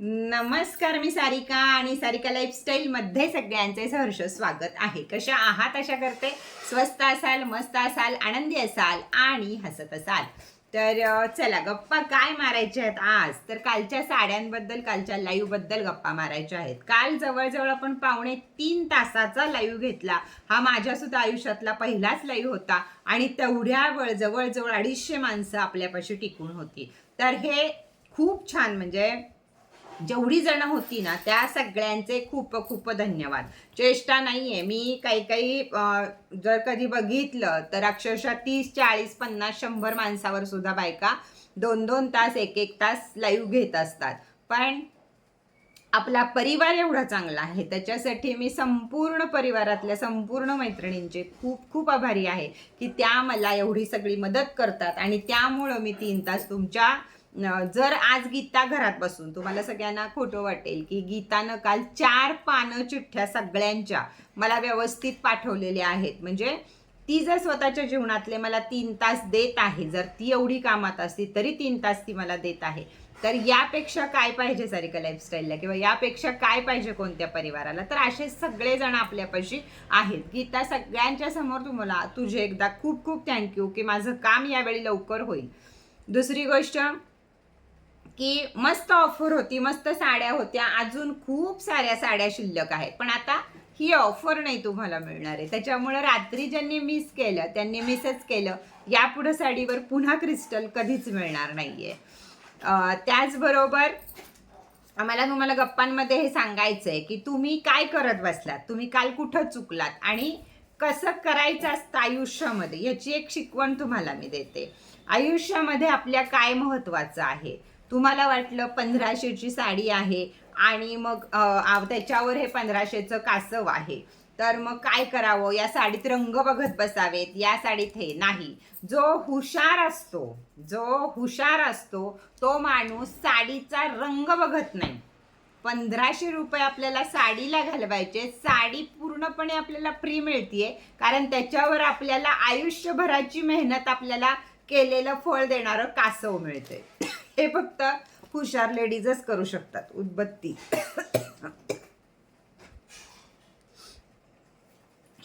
नमस्कार मी सारिका आणि सारिका लाईफस्टाईल मध्ये सगळ्यांचे सहर्ष स्वागत आहे. कशा आहात? अशा करते. स्वस्त असाल मस्त असाल आनंदी असाल आणि हसत असाल. तर चला गप्पा काय मारायच्या आहेत आज? तर कालच्या साड्यांबद्दल कालच्या लाईव्हबद्दल गप्पा मारायच्या आहेत. काल जवळजवळ आपण पावणे तीन तासाचा लाईव्ह घेतला. हा माझ्यासुद्धा आयुष्यातला पहिलाच लाईव्ह होता आणि तेवढ्या वेळ जवळजवळ अडीचशे माणसं आपल्यापाशी टिकून होती. तर हे खूप छान म्हणजे जेवढी जण होती ना त्या सगळ्यांचे खूप खूप धन्यवाद. चेष्टा नाही आहे मी काही काही जर कधी बघितलं तर अक्षरशः तीस चाळीस पन्नास शंभर माणसावर सुद्धा बायका दोन दोन तास एक एक तास लाईव्ह घेत असतात. पण आपला परिवार एवढा चांगला आहे. त्याच्यासाठी मी संपूर्ण परिवारातल्या संपूर्ण मैत्रिणींचे खूप खूप आभारी आहे की त्या मला एवढी सगळी मदत करतात. आणि त्यामुळं मी तीन तास तुमच्या जर आज गीता घरात बसून तुम्हाला सगळ्यांना खोटं वाटेल की गीतानं काल चार पानं चिठ्ठ्या सगळ्यांच्या मला व्यवस्थित पाठवलेल्या आहेत. म्हणजे ती जर स्वतःच्या जीवनातले मला तीन तास देत आहे जर ती एवढी कामात असती तरी तीन तास ती मला देत आहे. तर यापेक्षा काय पाहिजे सारिका लाईफस्टाईलला किंवा यापेक्षा काय पाहिजे कोणत्या परिवाराला? तर असे सगळेजण आपल्यापाशी आहेत. गीता सगळ्यांच्या समोर तुम्हाला तुझे एकदा खूप खूप थँक्यू की माझं काम यावेळी लवकर होईल. दुसरी गोष्ट की मस्त ऑफर होती मस्त साड्या होत्या. अजून खूप साऱ्या साड्या शिल्लक आहेत. पण आता ही ऑफर नाही तुम्हाला मिळणार आहे. त्याच्यामुळे रात्री ज्यांनी मिस केलं त्यांनी मिसच केलं यापुढं साडीवर पुन्हा क्रिस्टल कधीच मिळणार नाहीये. आहे त्याचबरोबर आम्हाला तुम्हाला गप्पांमध्ये हे सांगायचं आहे की तुम्ही काय करत बसलात? तुम्ही काल कुठं चुकलात? आणि कसं करायचं असतं आयुष्यामध्ये? याची एक शिकवण तुम्हाला मी देते. आयुष्यामध्ये आपल्या काय महत्त्वाचं आहे? तुम्हाला वाटलं पंधराशेची साडी आहे आणि मग त्याच्यावर हे पंधराशेचं कासव आहे. तर मग काय करावं? या साडीत रंग बघत बसावेत. या साडीत हे नाही. जो हुशार असतो जो हुशार असतो तो माणूस साडीचा रंग बघत नाही. पंधराशे रुपये आपल्याला साडीला घालवायचे. साडी पूर्णपणे आपल्याला फ्री मिळतीये. कारण त्याच्यावर आपल्याला आयुष्यभराची मेहनत आपल्याला केलेलं फळ देणारं कासव मिळते हे फक्त हुशार लेडीजच करू शकतात. उदबत्ती.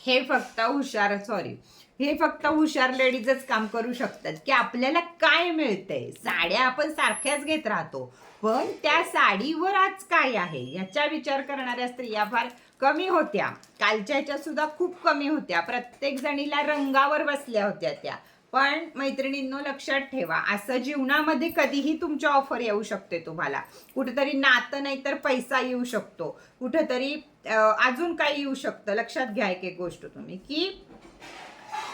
हे फक्त हुशार सॉरी हे फक्त हुशार लेडीजच काम करू शकतात की आपल्याला काय मिळतंय? साड्या आपण सारख्याच घेत राहतो. पण त्या साडीवर आज काय आहे? याचा विचार करणाऱ्या स्त्रिया फार कमी होत्या. कालच्या ह्याच्या सुद्धा खूप कमी होत्या. प्रत्येक जणीला रंगावर बसल्या होत्या त्या. पण मैत्रिणींनो लक्षात ठेवा असं जीवनामध्ये कधीही तुमच्या ऑफर येऊ शकते तुम्हाला. कुठेतरी नातं नाही तर पैसा येऊ शकतो. कुठंतरी अजून काही येऊ शकतं. लक्षात घ्या एक एक गोष्ट तुम्ही की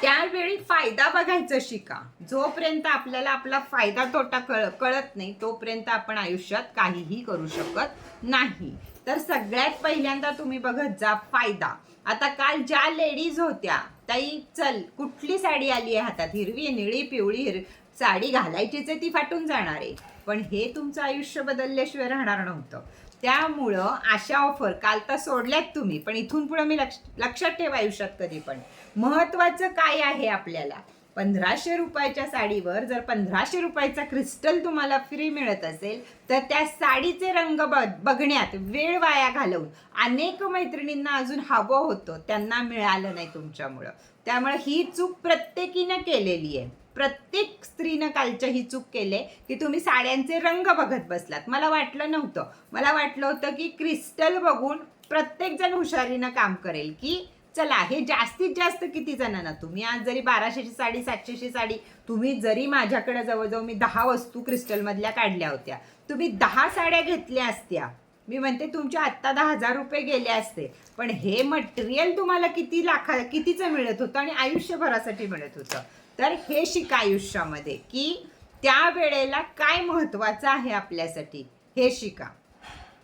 त्यावेळी फायदा बघायचं शिका. जोपर्यंत आपल्याला आपला फायदा तोटा कळ कळत नाही तोपर्यंत आपण आयुष्यात काहीही करू शकत नाही. तर सगळ्यात पहिल्यांदा तुम्ही बघत जा फायदा. आता काल ज्या लेडीज होत्या ताई चल कुठली साडी आली आहे हातात? हिरवी निळी पिवळी हिर साडी घालायचीच आहे ती फाटून जाणार आहे. पण हे तुमचं आयुष्य बदलल्याशिवाय राहणार नव्हतं. त्यामुळं अशा ऑफर काल तर सोडल्यात तुम्ही पण इथून पुढे मी लक्ष लक्षात ठेवा आयुष्यात कधी पण महत्वाचं काय आहे आपल्याला? पंधराशे रुपयाच्या साडीवर जर पंधराशे रुपयाचा क्रिस्टल तुम्हाला फ्री मिळत असेल तर त्या साडीचे रंग ब बघण्यात वेळ वाया घालवून अनेक मैत्रिणींना अजून हवं होतं त्यांना मिळालं नाही तुमच्यामुळं. त्यामुळे ही चूक प्रत्येकीनं केलेली आहे. प्रत्येक स्त्रीनं कालच्या ही चूक केले की तुम्ही साड्यांचे रंग बघत बसलात. मला वाटलं नव्हतं. मला वाटलं होतं की क्रिस्टल बघून प्रत्येकजण हुशारीनं काम करेल की चला हे जास्तीत जास्त किती जणांना? तुम्ही आज जरी बाराशेची साडी सातशेची साडी तुम्ही जरी माझ्याकडे जवळजवळ मी दहा वस्तू क्रिस्टलमधल्या काढल्या होत्या. तुम्ही दहा साड्या घेतल्या असत्या. मी म्हणते तुमच्या आत्ता दहा हजार रुपये गेले असते. पण हे मटेरियल तुम्हाला किती लाखा कितीचं मिळत होतं आणि आयुष्यभरासाठी मिळत होतं? तर हे शिका आयुष्यामध्ये की त्या वेळेला काय महत्वाचं आहे आपल्यासाठी? हे शिका.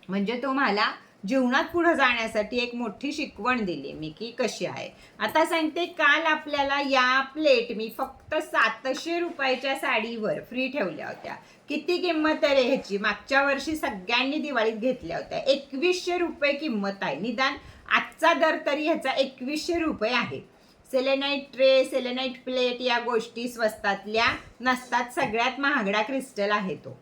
म्हणजे तुम्हाला जीवनात पुढे जाण्यासाठी एक मोठी शिकवण दिली मी की कशी आहे. आता सांगते काल आपल्याला या प्लेट मी फक्त सातशे रुपयाच्या साडीवर फ्री ठेवल्या होत्या. किती किंमत आहे रे ह्याची? मागच्या वर्षी सगळ्यांनी दिवाळीत घेतल्या होत्या. एकवीसशे रुपये किंमत आहे. निदान आजचा दर तरी ह्याचा एकवीसशे रुपये आहे. सेलेनाईट ट्रे सेलेनाईट प्लेट या गोष्टी स्वस्तातल्या नसतात. सगळ्यात महागडा क्रिस्टल आहे तो.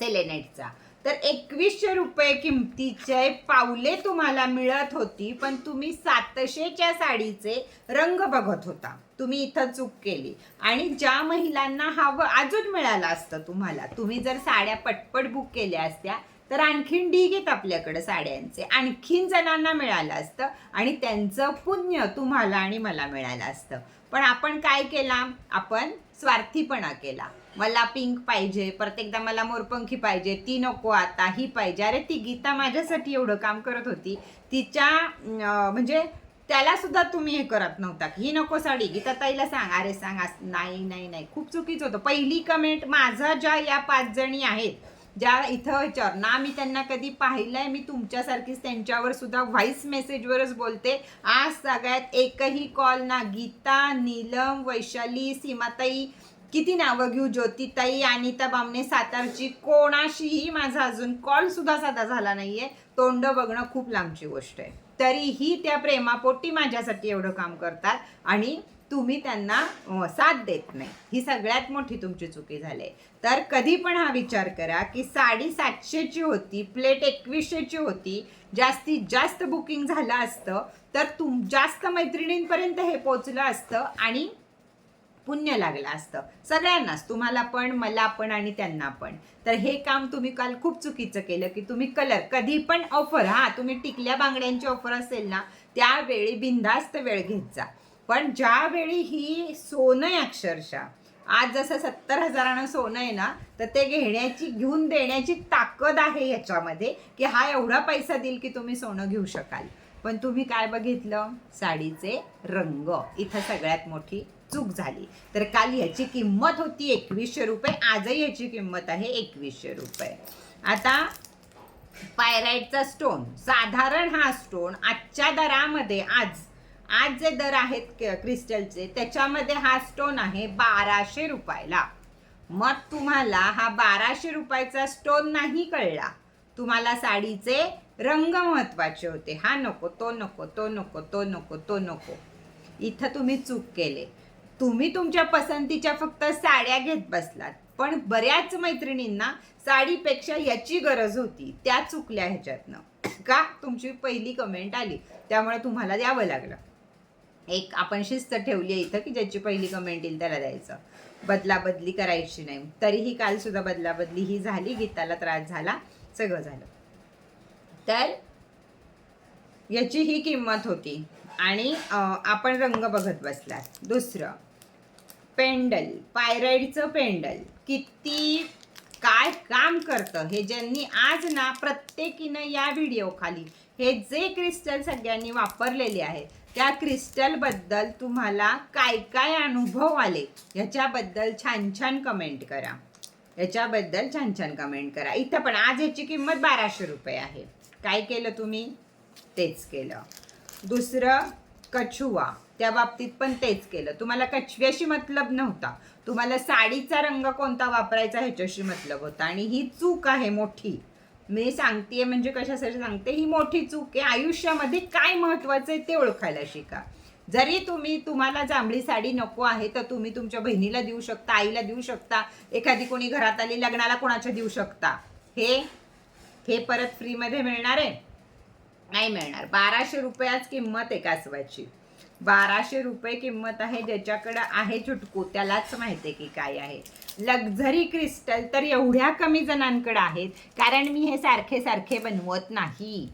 सेलेनाईटचा. तर एकवीसशे रुपये किमतीचे पावले तुम्हाला मिळत होती पण तुम्ही सातशेच्या साडीचे रंग बघत होता. तुम्ही इथं चूक केली. आणि ज्या महिलांना हवं अजून मिळालं असतं तुम्हाला तुम्ही जर साड्या पटपट बुक केल्या असत्या तर आणखीन ढीग आहेत आपल्याकडे साड्यांचे. आणखीन जणांना मिळालं असतं आणि त्यांचं पुण्य तुम्हाला आणि मला मिळालं असतं. पण आपण काय केला? आपण स्वार्थीपणा केला. मला पिंक पाहिजे परत एकदा मला मोरपंखी पाहिजे ती नको आता ही पाहिजे. अरे ती गीता माझ्यासाठी एवढं काम करत होती. तिच्या म्हणजे त्याला सुद्धा तुम्ही हे करत नव्हता. ही नको साडी. गीता ताईला सांग. अरे सांग. नाही नाही नाही. खूप चुकीचं होतं. पहिली कमेंट माझा ज्या या पाच जणी आहेत ज्या इथं ह्याच्यावर ना मी त्यांना कधी पाहिलंय मी तुमच्यासारखीच त्यांच्यावर सुद्धा व्हॉइस मेसेजवरच बोलते. आज सगळ्यात एकही कॉल ना गीता नीलम वैशाली सीमाताई किती नावं घेऊ ज्योतिताई अनिता बामणे सातारची कोणाशीही माझा अजून कॉल सुद्धा साधा झाला नाहीये. तोंड बघणं खूप लांबची गोष्ट आहे. तरीही त्या प्रेमापोटी माझ्यासाठी एवढं काम करतात आणि तुम्ही त्यांना साथ देत नाही. ही सगळ्यात मोठी तुमची चुकी झाली तर कधी पण हा विचार करा की साडी सातशेची होती प्लेट एकवीसशेची होती जास्तीत जास्त बुकिंग झालं असतं तर तुम जास्त मैत्रिणींपर्यंत हे पोचलं असतं आणि पुण्य लागलं असतं. सगळ्यांनाच तुम्हाला पण मला पण आणि त्यांना पण. तर हे काम तुम्ही काल खूप चुकीचं केलं की तुम्ही कलर कधी पण ऑफर हा तुम्ही टिकल्या बांगड्यांची ऑफर असेल ना त्यावेळी बिनधास्त वेळ घेत जा. पण ज्यावेळी ही सोनं आहे अक्षरशः आज जसं सत्तर हजारानं सोनं आहे ना तर ते घेण्याची घेऊन देण्याची ताकद आहे याच्यामध्ये की हा एवढा पैसा देईल की तुम्ही सोनं घेऊ शकाल. पण तुम्ही काय बघितलं? साडीचे रंग. इथं सगळ्यात मोठी चूक झाली. तर काल ह्याची किंमत होती एकवीसशे रुपये आजही ह्याची किंमत आहे एकवीसशे रुपये. आता पायराईटचा स्टोन साधारण हा स्टोन आजच्या दरामध्ये आज आज जे दर आहेत क्रिस्टलचे त्याच्यामध्ये हा स्टोन आहे बाराशे रुपयाला. मग तुम्हाला हा बाराशे रुपयाचा स्टोन नाही कळला. तुम्हाला साडीचे रंग महत्त्वाचे होते. हा नको तो नको तो नको तो नको तो नको. इथं तुम्ही चूक केले. तुम्ही तुमच्या पसंतीच्या फक्त साड्या घेत बसलात. पण बऱ्याच मैत्रिणींना साडीपेक्षा याची गरज होती. त्या चुकल्या ह्याच्यातनं. का? तुमची पहिली कमेंट आली. त्यामुळे तुम्हाला द्यावं लागलं. एक आपण शिस्त ठेवली आहे इथं की ज्याची पहिली कमेंट येईल त्याला द्यायचं. बदला बदली करायची नाही. तरीही काल सुद्धा बदलाबदली ही झाली. गीताला त्रास झाला. सगळं झालं. तर याची ही किंमत होती. आणि आपण रंग बघत बसलात. दुसरं पेंडल पायराईडचं पेंडल. किती काय काम करतं हे ज्यांनी आज ना प्रत्येकीनं या व्हिडिओ खाली हे जे क्रिस्टल सगळ्यांनी वापरलेले आहे त्या क्रिस्टलबद्दल तुम्हाला काय काय अनुभव आले ह्याच्याबद्दल छान छान कमेंट करा. याच्याबद्दल छान छान कमेंट करा. इथं पण आज याची किंमत बाराशे रुपये आहे. काय केलं तुम्ही? तेच केलं. दुसरं कछुआ. त्या बाबतीत पण तेच केलं. तुम्हाला कछव्याशी मतलब नव्हता. तुम्हाला साडीचा रंग कोणता वापरायचा ह्याच्याशी मतलब होता. आणि ही चूक आहे मोठी. मी सांगतेय म्हणजे कशासाठी सांगते? ही मोठी चूक आहे. आयुष्यामध्ये काय महत्वाचं आहे ते ओळखायला शिका. जरी तुम्ही तुम्हाला जांभळी साडी नको आहे तर तुम्ही तुमच्या बहिणीला देऊ शकता आईला देऊ शकता एखादी कोणी घरात आली लग्नाला कोणाच्या देऊ शकता. हे हे परत फ्रीमध्ये मिळणार आहे? नाही मिळणार. बाराशे रुपयाच किंमत आहे कासवाची. बाराशे रुपये किंमत आहे ज्याच्याकडं आहे चुटकू. त्यालाच माहिती आहे की काय आहे. लक्झरी क्रिस्टल तर एवढ्या कमी जणांकडं आहेत कारण मी हे सारखे सारखे बनवत नाही.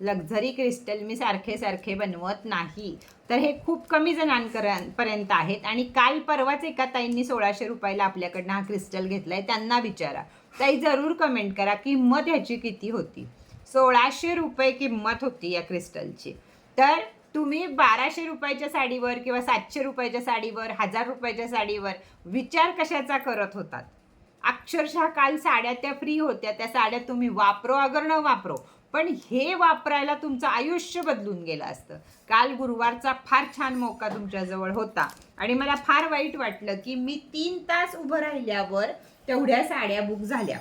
लक्झरी क्रिस्टल मी सारखे सारखे बनवत नाही. तर हे खूप कमी जणांपर्यंत आहेत आणि काल परवाच एका ताईंनी सोळाशे रुपयाला आपल्याकडनं हा क्रिस्टल घेतलाय त्यांना विचारा. ताई जरूर कमेंट करा किंमत ह्याची किती होती? सोळाशे रुपये किंमत होती या क्रिस्टलची. तर तुम्ही बाराशे रुपयाच्या साडीवर किंवा सातशे रुपयाच्या साडीवर हजार रुपयाच्या साडीवर विचार कशाचा करत होतात? अक्षरशः काल साड्या त्या फ्री होत्या. त्या साड्या तुम्ही वापरो अगर न वापरो. पण हे वापरायला तुमचं आयुष्य बदलून गेलं असतं. काल गुरुवारचा फार छान मोका तुमच्याजवळ होता. आणि मला फार वाईट वाटलं की मी तीन तास उभं राहिल्यावर तेवढ्या साड्या बुक झाल्या.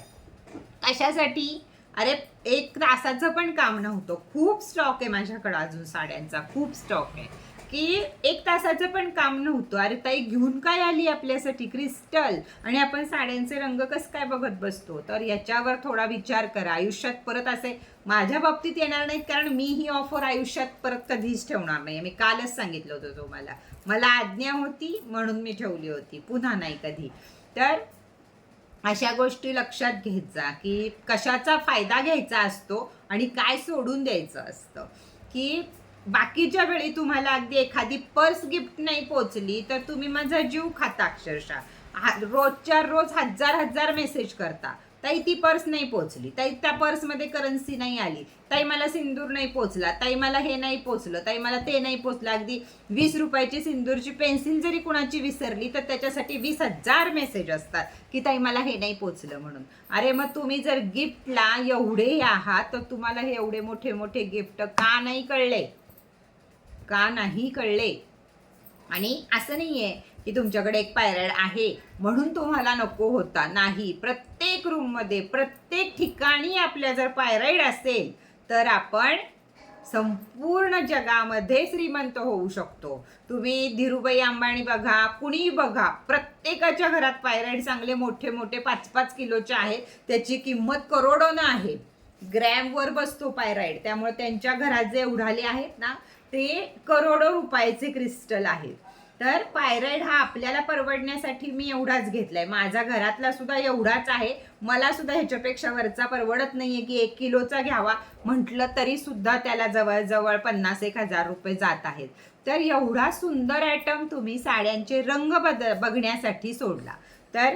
कशासाठी? अरे एक तासाचं पण काम नव्हतं. खूप स्टॉक आहे माझ्याकडं अजून साड्यांचा. खूप स्टॉक आहे. की एक तासाचं पण काम नव्हतं. अरे ताई घेऊन काय आली आपल्यासाठी? क्रिस्टल आणि आपण साड्यांचे रंग कसं काय बघत बसतो? तर याच्यावर थोडा विचार करा. आयुष्यात परत असे माझ्या बाबतीत येणार नाहीत कारण मी ही ऑफर आयुष्यात परत कधीच ठेवणार नाही मी कालच सांगितलं होतं तुम्हाला. मला आज्ञा होती म्हणून मी ठेवली होती. पुन्हा नाही कधी. तर अशा गोष्टी लक्षात घ्यायचा की कशाचा फायदा घ्यायचा असतो आणि काय सोडून द्यायचं असतं. की बाकीच्या वेळी तुम्हाला अगदी एखादी पर्स गिफ्ट नाही पोचली तर तुम्ही माझा जीव खाता अक्षरशः. रोजच्या रोज हजार हजार मेसेज करता. ताई ती पर्स नाही पोचली. ताई त्या पर्समध्ये करन्सी नाही आली. ताई मला सिंदूर नाही पोचला ताई मला हे नाही पोचलं ताई मला ते नाही पोचलं. अगदी वीस रुपयाची सिंदूरची पेन्सिल जरी कुणाची विसरली तर त्याच्यासाठी वीस हजार मेसेज असतात की ताई मला हे नाही पोचलं म्हणून. अरे मग तुम्ही जर गिफ्टला एवढे आहात तर तुम्हाला हे एवढे मोठे मोठे गिफ्ट का नाही कळले? का नाही कळले? आणि असं नाही आहे की तुमच्याकडे एक पायरॅड आहे म्हणून तुम्हाला नको होता. नाही प्रत्येक रूममध्ये प्रत्येक ठिकाणी आपल्या जर पायराईड असेल तर आपण संपूर्ण जगामध्ये श्रीमंत होऊ शकतो. तुम्ही धीरुबाई अंबानी बघा कुणी बघा प्रत्येकाच्या घरात पायराईड चांगले मोठे मोठे पाच पाच किलोचे आहेत. त्याची किंमत करोडोनं आहे. ग्रॅमवर बसतो पायराईड त्यामुळे त्यांच्या घरात जे उडाले आहेत ना ते करोडो रुपयाचे क्रिस्टल आहेत. तर पायराईड हा आपल्याला परवडण्यासाठी मी एवढाच घेतलाय. माझा घरातला सुद्धा एवढाच आहे. मला सुद्धा ह्याच्यापेक्षा वरचा परवडत नाहीये की एक किलोचा घ्यावा. म्हटलं तरी सुद्धा त्याला जवळजवळ पन्नास एक हजार रुपये जात आहेत. तर एवढा सुंदर आयटम तुम्ही साड्यांचे रंग बद बघण्यासाठी सोडला. तर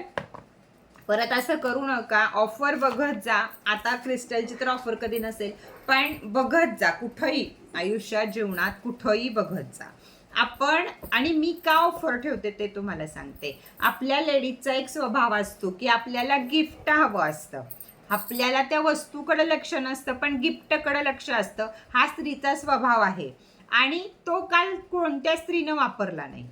परत असं करू नका. ऑफर बघत जा. आता क्रिस्टलची तर ऑफर कधी नसेल. पण बघत जा. कुठंही आयुष्यात जीवनात कुठंही बघत जा. आपण आणि मी का ऑफर ठेवते ते तुम्हाला सांगते. आपल्या लेडीजचा एक स्वभाव असतो की आपल्याला गिफ्ट हवं असतं. आपल्याला त्या वस्तूकडे लक्ष नसतं पण गिफ्टकडे लक्ष असतं. हा स्त्रीचा स्वभाव आहे. आणि तो काल कोणत्या स्त्रीनं वापरला नाही?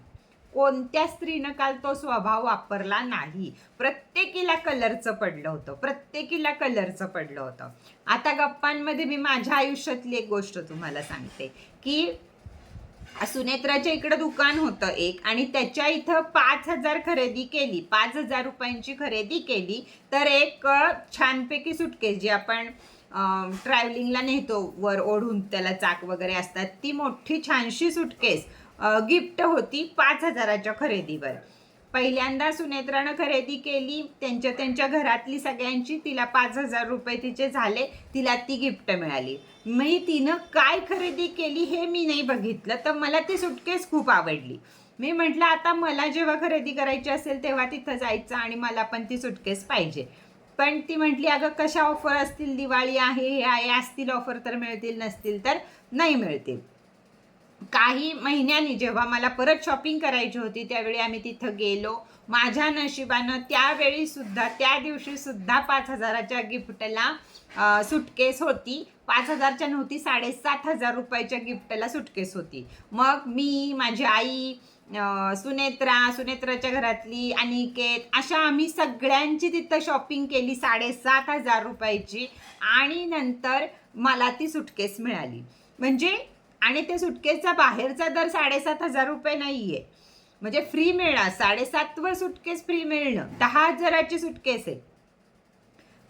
कोणत्या स्त्रीनं काल तो स्वभाव वापरला नाही? प्रत्येकीला कलरचं पडलं होतं. प्रत्येकीला कलरचं पडलं होतं. आता गप्पांमध्ये मी माझ्या आयुष्यातली एक गोष्ट तुम्हाला सांगते की सुनेत्राच्या इकडं दुकान होतं एक आणि त्याच्या इथं पाच हजार खरेदी केली पाच हजार रुपयांची खरेदी केली. तर एक छानपैकी सुटकेस जी आपण ट्रॅव्हलिंगला नेतो वर ओढून त्याला चाक वगैरे असतात ती मोठी छानशी सुटकेस गिफ्ट होती पाच हजाराच्या खरेदीवर. पहिल्यांदा सुनेत्रानं खरेदी केली त्यांच्या त्यांच्या घरातली सगळ्यांची तिला पाच हजार रुपये तिचे झाले तिला ती गिफ्ट मिळाली. मी तिनं काय खरेदी केली हे मी नाही बघितलं तर मला ती सुटकेस खूप आवडली. मी म्हटलं आता मला जेव्हा खरेदी करायची असेल तेव्हा तिथं जायचं आणि मला पण ती सुटकेस पाहिजे. पण ती म्हटली अगं कशा ऑफर असतील? दिवाळी आहे हे आहे असतील ऑफर तर मिळतील नसतील तर नाही मिळतील. काही महिन्यांनी जेव्हा मला परत शॉपिंग करायची होती त्यावेळी आम्ही तिथं गेलो. माझ्या नशिबानं त्यावेळी सुद्धा त्या दिवशी सुद्धा पाच हजाराच्या गिफ्टला सुटकेस होती. पाच हजारच्या नव्हती साडेसात हजार रुपयाच्या गिफ्टला सुटकेस होती. मग मी माझी आई सुनेत्रा सुनेत्राच्या घरातली अनिकेत अशा आम्ही सगळ्यांची तिथं शॉपिंग केली साडेसात हजार रुपयाची. आणि नंतर मला ती सुटकेस मिळाली. म्हणजे आणि त्या सुटकेसचा बाहेरचा दर साडेसात हजार रुपये नाही आहे म्हणजे फ्री मिळणार. साडेसातवर सुटकेस फ्री मिळणं. दहा हजाराची सुटकेस आहे.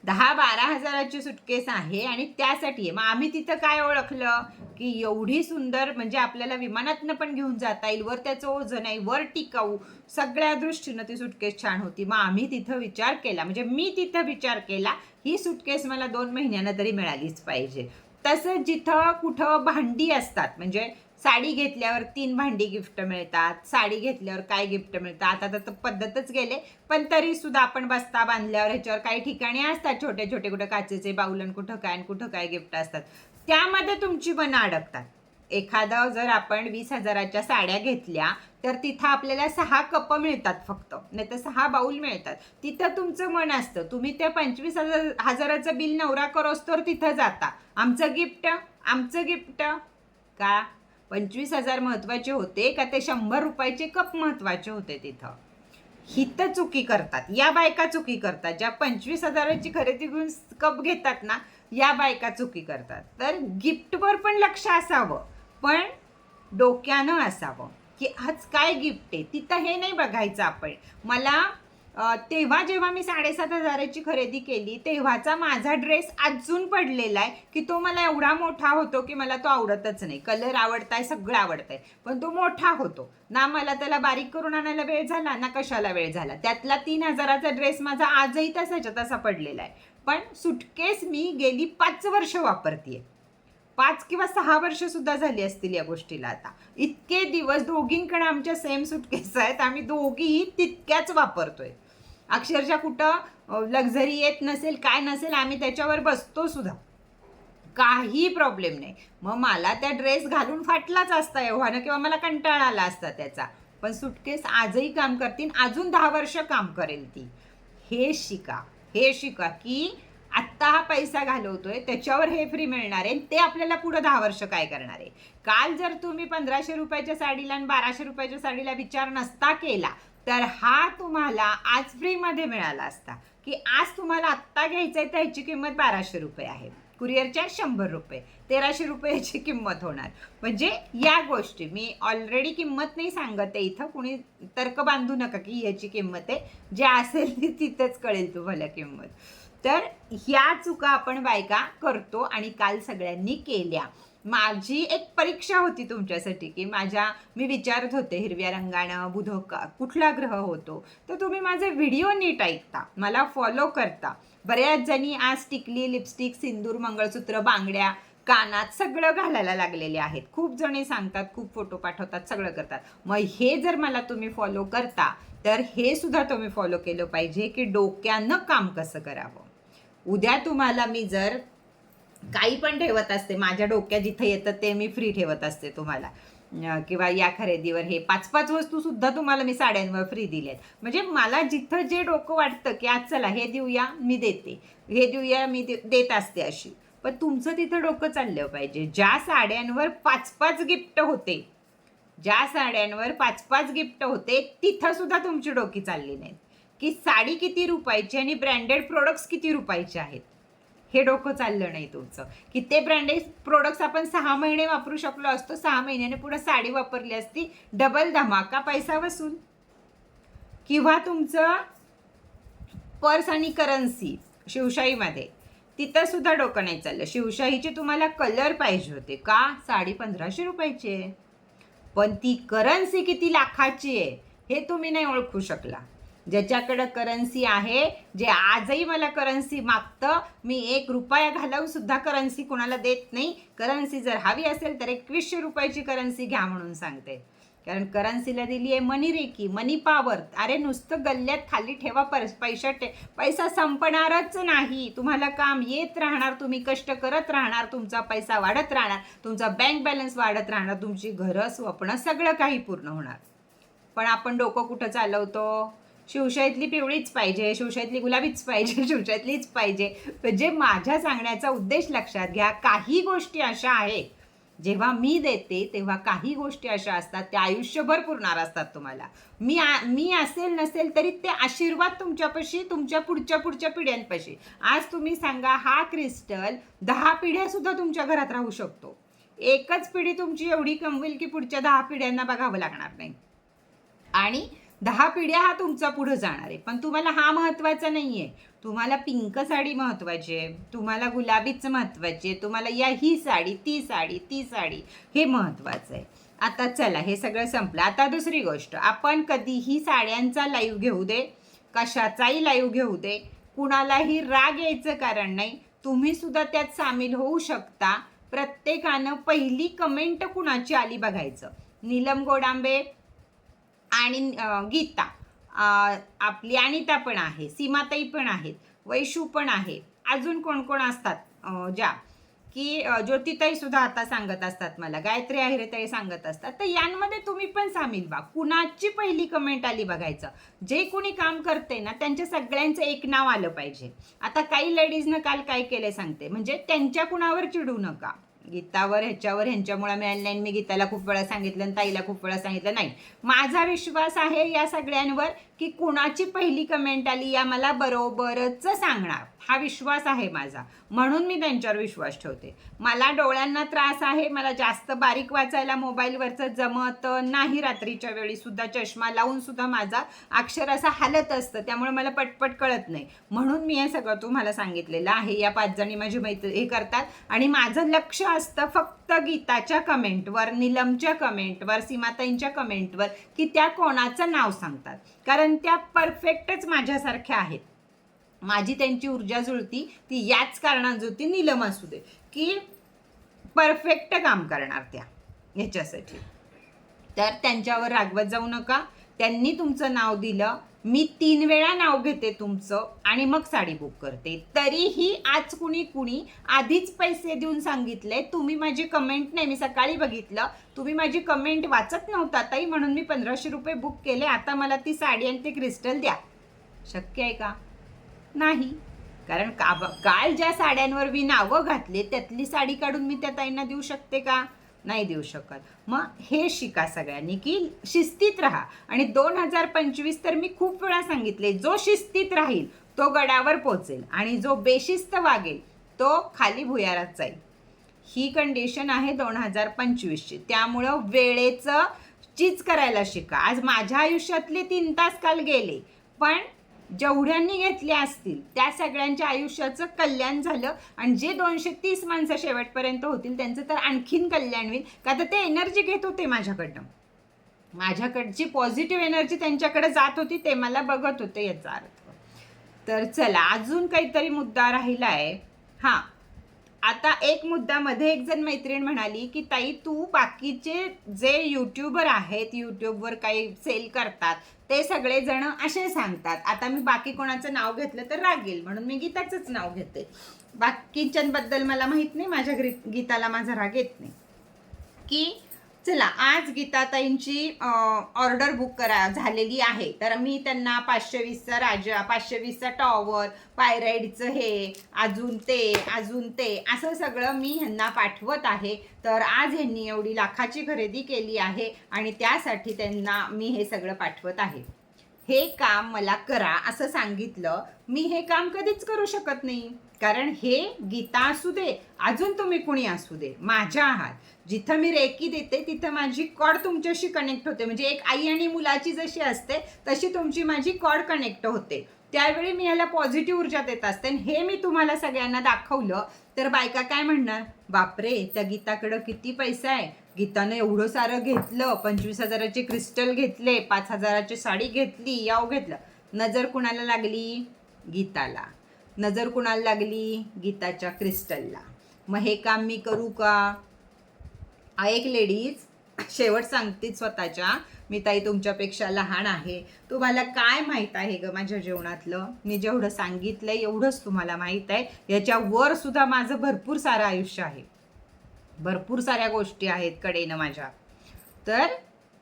दहा बारा हजाराची सुटकेस आहे आणि त्यासाठी आहे. मग आम्ही तिथं काय ओळखलं? की एवढी सुंदर म्हणजे आपल्याला विमानातनं पण घेऊन जाता येईल. वर त्याचं ओझं नाही. वर टिकाऊ. सगळ्या दृष्टीनं ती सुटकेस छान होती. मग आम्ही तिथं विचार केला. म्हणजे मी तिथं विचार केला. ही सुटकेस मला दोन महिन्यानं तरी मिळालीच पाहिजे. तसंच जिथं कुठं भांडी असतात म्हणजे साडी घेतल्यावर तीन भांडी गिफ्ट मिळतात साडी घेतल्यावर काय गिफ्ट मिळतं आता तर पद्धतच गेले पण तरी सुद्धा आपण बस्ता बांधल्यावर ह्याच्यावर काही ठिकाणी असतात छोटे छोटे कुठं काचेचे बाऊलन कुठं काय आणि कुठं काय गिफ्ट असतात. त्यामध्ये तुमची मनं अडकतात. एखादा जर आपण वीस हजाराच्या साड्या घेतल्या तर तिथं आपल्याला सहा कप मिळतात फक्त. नाही तर सहा बाऊल मिळतात. तिथं तुमचं मन असतं. तुम्ही त्या पंचवीस हजार हजाराचं बिल नवरा करोस तर तिथं जाता. आमचं गिफ्ट? आमचं गिफ्ट? का? पंचवीस हजार महत्त्वाचे होते का ते शंभर रुपयाचे कप महत्त्वाचे होते तिथं? हित चुकी करतात. या बायका चुकी करतात. ज्या पंचवीस हजाराची खरेदी घेऊन कप घेतात ना या बायका चुकी करतात. तर गिफ्टवर पण लक्ष असावं. पण डोक्यानं असावं की आज काय गिफ्ट आहे? तिथं हे नाही बघायचं आपण. मला तेव्हा जेव्हा मी साडेसात हजाराची खरेदी केली तेव्हाचा माझा ड्रेस अजून पडलेला आहे की तो मला एवढा मोठा होतो की मला तो आवडतच नाही. कलर आवडताय सगळं आवडतंय. पण तो मोठा होतो. ना मला त्याला बारीक करून आणायला वेळ झाला ना कशाला वेळ झाला. त्यातला तीन हजाराचा ड्रेस माझा आजही तसाच्या तसा पडलेला आहे. पण सुटकेस मी गेली पाच वर्ष वापरतीये. पाच किंवा सहा वर्ष सुद्धा झाली असतील या गोष्टीला आता. इतके दिवस दोघींकडे आमच्या सेम सुटकेस आहेत. आम्ही दोघीही तितक्याच वापरतोय. अक्षरशः कुठं लक्झरी येत नसेल काय नसेल आम्ही त्याच्यावर बसतो सुद्धा. काही प्रॉब्लेम नाही. मग मला त्या ड्रेस घालून फाटलाच असता एव्हानं किंवा मला कंटाळा आला असता त्याचा. पण सुटकेस आजही काम करतील अजून दहा वर्ष काम करेल ती. हे शिका. हे शिका की आत्ता हा पैसा घालवतोय त्याच्यावर हे फ्री मिळणार आहे ते आपल्याला पुढं दहा वर्ष काय करणार आहे. काल जर तुम्ही पंधराशे रुपयाच्या साडीला आणि बाराशे रुपयाच्या साडीला विचार नसता केला तर हा तुम्हाला आज फ्रीमध्ये मिळाला असता. की आज तुम्हाला आत्ता घ्यायचं आहे त्याची किंमत बाराशे रुपये आहे. कुरिअरच्या शंभर रुपये तेराशे रुपयाची किंमत होणार. म्हणजे या गोष्टी मी ऑलरेडी किंमत नाही सांगत आहे इथं कुणी तर्क बांधू नका की ह्याची किंमत आहे. जे असेल ती तिथंच कळेल तुम्हाला किंमत. तर ह्या चुका आपण बायका करतो आणि काल सगळ्यांनी केल्या. माझी एक परीक्षा होती तुमच्यासाठी की माझ्या मी विचारत होते हिरव्या रंगानं बुध कुठला ग्रह होतो? तर तुम्ही माझे व्हिडिओ नीट ऐकता मला फॉलो करता. बऱ्याच जणी आज टिकली लिपस्टिक सिंदूर मंगळसूत्र बांगड्या कानात सगळं घालायला लागलेले आहेत. खूप जणी सांगतात खूप फोटो पाठवतात सगळं करतात. मग हे जर मला तुम्ही फॉलो करता तर हे सुद्धा तुम्ही फॉलो केलं पाहिजे की डोक्यानं काम कसं करावं? उद्या तुम्हाला मी जर काही पण ठेवत असते माझ्या डोक्यात जिथं येतं ते मी फ्री ठेवत असते तुम्हाला. किंवा या खरेदीवर हे पाच पाच वस्तू सुद्धा तुम्हाला मी साड्यांवर फ्री दिल्यात. म्हणजे मला जिथं जे डोकं वाटतं की आज चला हे देऊया मी देते. हे देऊया मी देत असते अशी. पण तुमचं तिथं डोकं चाललं पाहिजे. ज्या साड्यांवर पाच पाच गिफ्ट होते ज्या साड्यांवर पाच पाच गिफ्ट होते तिथं सुद्धा तुमची डोकी चालली नाहीत. की साडी किती रुपयाची आणि ब्रँडेड प्रोडक्ट्स किती रुपयाचे आहेत? हे डोकं चाललं नाही तुमचं. की ते ब्रँडेड प्रोडक्ट्स आपण सहा महिने वापरू शकलो असतो सहा महिन्याने पुढे साडी वापरली असती डबल धमाका पैसा वसूल किंवा तुमचं पर्स आणि करन्सी शिवशाहीमध्ये तिथं सुद्धा डोकं नाही चाललं. शिवशाहीचे तुम्हाला कलर पाहिजे होते. का? साडी पंधराशे रुपयाची आहे. पण ती करन्सी किती लाखाची आहे हे तुम्ही नाही ओळखू शकला. ज्याच्याकडं करन्सी आहे जे आजही मला करन्सी मागतं मी एक रुपया घालवून सुद्धा करन्सी कोणाला देत नाही. करन्सी जर हवी असेल तर एकवीसशे रुपयाची करन्सी घ्या म्हणून सांगते. कारण करन्सीला दिली आहे मनी रेकी मनी पावर अरे नुसतं गल्ल्यात खाली ठेवा परस पैसा ठे पैसा संपणारच नाही. तुम्हाला काम येत राहणार तुम्ही कष्ट करत राहणार तुमचा पैसा वाढत राहणार तुमचा बँक बॅलन्स वाढत राहणार तुमची घरं स्वप्न सगळं काही पूर्ण होणार. पण आपण डोकं कुठं चालवतो? शिवशाहीतली पिवळीच पाहिजे शिवशाहीतली गुलाबीच पाहिजे शिवशाहीतलीच पाहिजे. जे माझ्या सांगण्याचा उद्देश लक्षात घ्या काही गोष्टी अशा आहेत जेव्हा मी देते तेव्हा काही गोष्टी अशा असतात त्या आयुष्यभर पुरणार असतात तुम्हाला. मी आ- मी असेल नसेल तरी ते आशीर्वाद तुमच्यापाशी तुमच्या पुढच्या पुढच्या पिढ्यांपाशी. आज तुम्ही सांगा हा क्रिस्टल दहा पिढ्या सुद्धा तुमच्या घरात राहू शकतो. एकच पिढी तुमची एवढी कमवेल की पुढच्या दहा पिढ्यांना बघावं लागणार नाही. आणि दहा पिढ्या हा तुमचा पुढं जाणार आहे. पण तुम्हाला हा महत्त्वाचा नाही आहे तुम्हाला पिंक साडी महत्त्वाची आहे. तुम्हाला गुलाबीच महत्त्वाची आहे. तुम्हाला या ही साडी ती साडी ती साडी हे महत्त्वाचं आहे. आता चला हे सगळं संपलं. आता दुसरी गोष्ट. आपण कधीही साड्यांचा लाईव्ह घेऊ दे कशाचाही लाईव्ह घेऊ दे कुणालाही राग यायचं कारण नाही. तुम्ही सुद्धा त्यात सामील होऊ शकता. प्रत्येकानं पहिली कमेंट कुणाची आली बघायचं? नीलम गोडांबे आणि गीता. आपली अनिता पण आहे सीमाताई पण आहेत वैशू पण आहे. अजून कोण कोण असतात? ज्या. की ज्योतिताई सुद्धा आता सांगत असतात मला गायत्री अहिरेताई सांगत असतात. तर यांमध्ये तुम्ही पण सामील व्हा. कुणाची पहिली कमेंट आली बघायचं? जे कोणी काम करते ना त्यांच्या सगळ्यांचं एक नाव आलं पाहिजे. आता काही लेडीजनं काल काय केलं सांगते. म्हणजे त्यांच्या कुणावर चिडू नका. गीतावर ह्याच्यावर ह्यांच्यामुळे मिळालं नाही मी गीताला खूप वेळा सांगितलं आणि ताईला खूप वेळा सांगितलं. नाही माझा विश्वास आहे या सगळ्यांवर की कुणाची पहिली कमेंट आली या मला बरोबरच सांगणार. हा विश्वास आहे माझा. म्हणून मी त्यांच्यावर विश्वास ठेवते. मला डोळ्यांना त्रास आहे मला जास्त बारीक वाचायला मोबाईलवरचं जमत नाही रात्रीच्या वेळी सुद्धा. चष्मा लावून सुद्धा माझा अक्षर असं हालत असतं त्यामुळे मला पटपट कळत नाही. म्हणून मी हे सगळं तुम्हाला सांगितलेलं आहे. या पाच जणी माझी मैत्री हे करतात. आणि माझं लक्ष असतं फक्त गीताच्या कमेंटवर निलमच्या कमेंटवर सीमाताईंच्या कमेंटवर की त्या कोणाचं नाव सांगतात. कारण त्या परफेक्टच माझ्यासारख्या आहेत. माझी त्यांची ऊर्जा जुळती ती याच कारणात जुळती नीलम असू दे की परफेक्ट काम करणार त्या ह्याच्यासाठी. तर त्यांच्यावर रागवत जाऊ नका. त्यांनी तुमचं नाव दिलं मी तीन वेळा नाव घेते तुमचं आणि मग साडी बुक करते. तरीही आज कुणी कुणी आधीच पैसे देऊन सांगितले तुम्ही माझी कमेंट नाही मी सकाळी बघितलं. तुम्ही माझी कमेंट वाचत नव्हता ताई म्हणून मी पंधराशे रुपये बुक केले. आता मला ती साडी आणि ते क्रिस्टल द्या. शक्य आहे का? नाही. कारण का काल ज्या साड्यांवर मी नावं घातले त्यातली साडी काढून मी त्या ताईंना देऊ शकते का? नाही देऊ शकत. मग हे शिका सगळ्यांनी की शिस्तीत राहा. आणि दोन हजार पंचवीस तर मी खूप वेळा सांगितले जो शिस्तीत राहील तो गडावर पोचेल आणि जो बेशिस्त वागेल तो खाली भुयारात जाईल. ही कंडिशन आहे दोन हजार पंचवीसची. त्यामुळं वेळेचं चीज करायला शिका. आज माझ्या आयुष्यातले तीन तास काल गेले पण जेवढ्यांनी घेतल्या असतील त्या सगळ्यांच्या आयुष्याचं कल्याण झालं. आणि जे दोनशे तीस माणसं शेवटपर्यंत होतील त्यांचं तर आणखीन कल्याण होईल. का तर ते एनर्जी घेत होते माझ्याकडनं. माझ्याकडची पॉझिटिव्ह एनर्जी त्यांच्याकडे जात होती ते मला बघत होते याचा अर्थ. तर चला अजून काहीतरी मुद्दा राहिला आहे हां. आता एक मुद्दा मध्ये एक जण मैत्रीण म्हणाली की ताई तू बाकीचे जे युट्यूबर आहेत युट्यूबवर काही सेल करतात ते सगळे जण असे सांगतात. आता मी बाकी कोणाचं नाव घेतलं तर रागेल म्हणून मी गीताचंच नाव घेते. बाकीच्यांबद्दल मला माहीत नाही माझ्या गीताला माझा राग येत नाही. की चला आज गीताताईंची ऑर्डर बुक करा झालेली आहे. तर मी त्यांना पाचशे वीसचा राजा पाचशे वीसचा टॉवर पायराईडचं हे अजून ते अजून ते असं सगळं मी ह्यांना पाठवत आहे. तर आज ह्यांनी एवढी लाखाची खरेदी केली आहे आणि त्यासाठी त्यांना मी हे सगळं पाठवत आहे. हे काम मला करा असं सांगितलं. मी हे काम कधीच करू शकत नाही. कारण हे गीता असू दे अजून तुम्ही कुणी असू दे माझ्या आहात. जिथं मी रेकी देते तिथं माझी कॉड तुमच्याशी कनेक्ट होते. म्हणजे एक आई आणि मुलाची जशी असते तशी तुमची माझी कॉड कनेक्ट होते. त्यावेळी मी ह्याला पॉझिटिव्ह ऊर्जा देत असते आणि हे मी तुम्हाला सगळ्यांना दाखवलं. तर बायका काय म्हणणार? बापरे त्या गीताकडं किती पैसा आहे. गीतानं एवढं सारं घेतलं पंचवीस हजाराचे क्रिस्टल घेतले पाच हजाराची साडी घेतली याव घेतलं. नजर कुणाला लागली? गीताला. नजर कुणाला लागली? गीताच्या क्रिस्टलला. मग हे काम मी करू का? एक लेडीज शेवट सांगते स्वतःच्या. मी ताई तुमच्यापेक्षा लहान आहे. तुम्हाला काय माहीत आहे ग माझ्या जेवणातलं? मी जेवढं सांगितलं एवढंच तुम्हाला माहीत आहे. याच्यावर सुद्धा माझं भरपूर सारं आयुष्य आहे. भरपूर साऱ्या गोष्टी आहेत कडेनं माझ्या. तर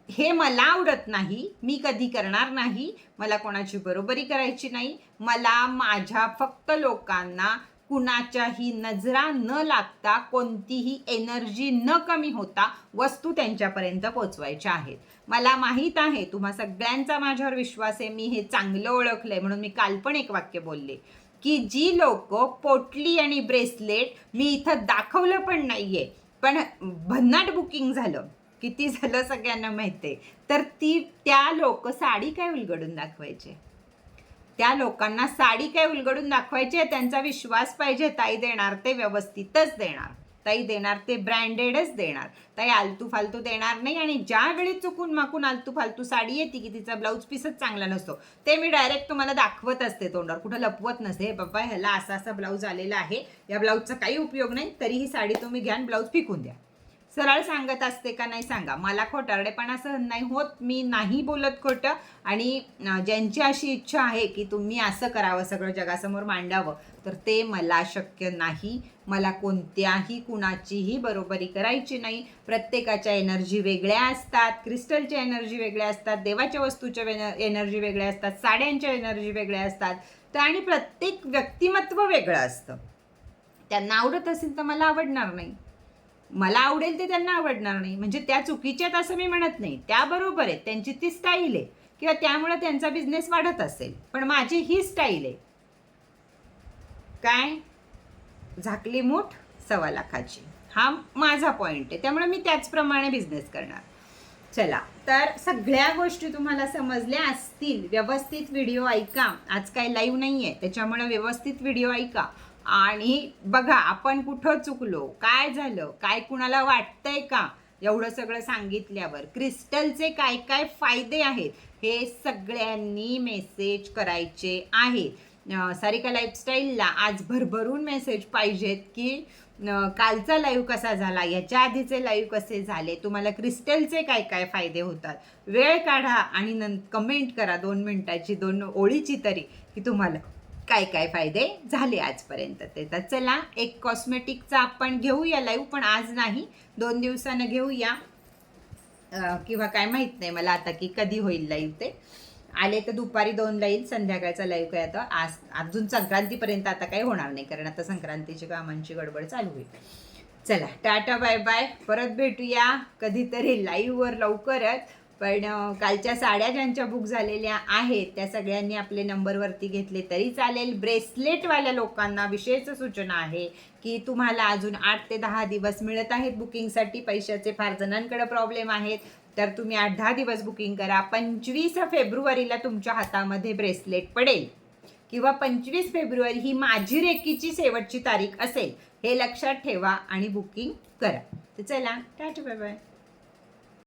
हे मला आवडत नाही मी कधी करणार नाही मला कोणाची बरोबरी करायची नाही मला माझ्या फक्त लोकांना कुणाच्याही नजरा न लागता कोणतीही एनर्जी न कमी होता वस्तू त्यांच्यापर्यंत पोचवायच्या आहेत. मला माहीत आहे तुम्हा सगळ्यांचा माझ्यावर विश्वास आहे मी हे चांगलं ओळखलं आहे म्हणून मी काल पण एक वाक्य बोलले की जी लोक पोटली आणि ब्रेसलेट मी इथं दाखवलं पण नाही आहे पण भन्नाट बुकिंग झालं. किती झालं सगळ्यांना माहिती आहे तर ती त्या लोक साडी काय उलगडून दाखवायचे? त्या लोकांना साडी काय उलगडून दाखवायची? त्यांचा विश्वास पाहिजे ताई देणार ते व्यवस्थितच देणार. ताई देणार ते ब्रँडेडच देणार. ताई आलतू फालतू देणार नाही आणि ज्यावेळी चुकून माकून आलतू फालतू साडी येते की तिचा ब्लाऊज पीसच चांगला नसतो ते मी डायरेक्ट तुम्हाला दाखवत असते तोंडावर. कुठं लपवत नसते बाबा ह्याला असा असा ब्लाऊज आलेला आहे या ब्लाऊजचा काही उपयोग नाही तरीही साडी तुम्ही घ्या ब्लाऊज फेकून द्या. सरळ सांगत असते का नाही सांगा. मला खोटारडेपणा सहन नाही होत मी नाही बोलत खोटं आणि ज्यांची अशी इच्छा आहे की तुम्ही असं करावं सगळं जगासमोर मांडावं तर ते मला शक्य नाही. मला कोणत्याही कुणाचीही बरोबरी करायची नाही. प्रत्येकाच्या एनर्जी वेगळ्या असतात क्रिस्टलच्या एनर्जी वेगळ्या असतात देवाच्या वस्तूच्या एनर्जी वेगळ्या असतात साड्यांच्या एनर्जी वेगळ्या असतात तर आणि प्रत्येक व्यक्तिमत्व वेगळं असतं. त्यांना आवडत असेल तर मला आवडणार नाही. मला आवडेल ते त्यांना आवडणार नाही. म्हणजे त्या चुकीच्यात असं मी म्हणत नाही. त्या बरोबर आहेत. त्यांची ती स्टाईल आहे. किंवा त्यामुळे त्यांचा बिझनेस वाढत असेल. पण माझी ही स्टाईल आहे. काय? झाकली मूठ सव्वा लाखाची. हा माझा पॉईंट आहे. त्यामुळे मी त्याचप्रमाणे बिझनेस करणार. चला. तर सगळ्या गोष्टी तुम्हाला समजल्या असतील. व्यवस्थित व्हिडिओ ऐका. आज काय लाईव्ह नाही आहे त्याच्यामुळे व्यवस्थित व्हिडिओ ऐका. आणि बघा आपण कुठं चुकलो काय झालं काय कुणाला वाटतंय का? एवढं सगळं सांगितल्यावर क्रिस्टलचे काय काय फायदे आहेत हे सगळ्यांनी मेसेज करायचे आहेत. सारिका लाईफस्टाईलला आज भरभरून मेसेज पाहिजेत की कालचा लाईव्ह कसा झाला याच्या आधीचे लाईव्ह कसे झाले तुम्हाला क्रिस्टलचे काय काय फायदे होतात? वेळ काढा आणि नं कमेंट करा दोन मिनटाची दोन ओळीची तरी की तुम्हाला काय काय फायदे झाले आजपर्यंत ते. तर चला एक कॉस्मेटिकचा आपण घेऊया लाईव्ह पण आज नाही. दोन दिवसानं घेऊया. किंवा काय माहीत नाही मला आता की कधी होईल लाईव्ह ते. आले तर दुपारी दोन लाईन संध्याकाळचा लाईव्ह काय आता आज अजून संक्रांतीपर्यंत आता काही होणार नाही कारण आता संक्रांतीची कामांची गडबड चालू होईल चला टाटा बाय बाय परत भेटूया कधीतरी लाईव्हवर लवकरच. पण कालच्या साड्या ज्यांच्या बुक झालेल्या आहेत त्या सगळ्यांनी आपले नंबरवरती घेतले तरी चालेल. ब्रेसलेटवाल्या लोकांना विशेष सूचना आहे की तुम्हाला अजून आठ ते दहा दिवस मिळत आहेत बुकिंगसाठी पैशाचे फार जणांकडे प्रॉब्लेम आहेत. तर तुम्ही आठ दहा दिवस बुकिंग करा. पंचवीस फेब्रुवारीला तुमच्या हातामध्ये ब्रेसलेट पडेल. किंवा पंचवीस फेब्रुवारी ही माझी रेकीची शेवटची तारीख असेल हे लक्षात ठेवा आणि बुकिंग करा. तर चला टाटा बाय बाय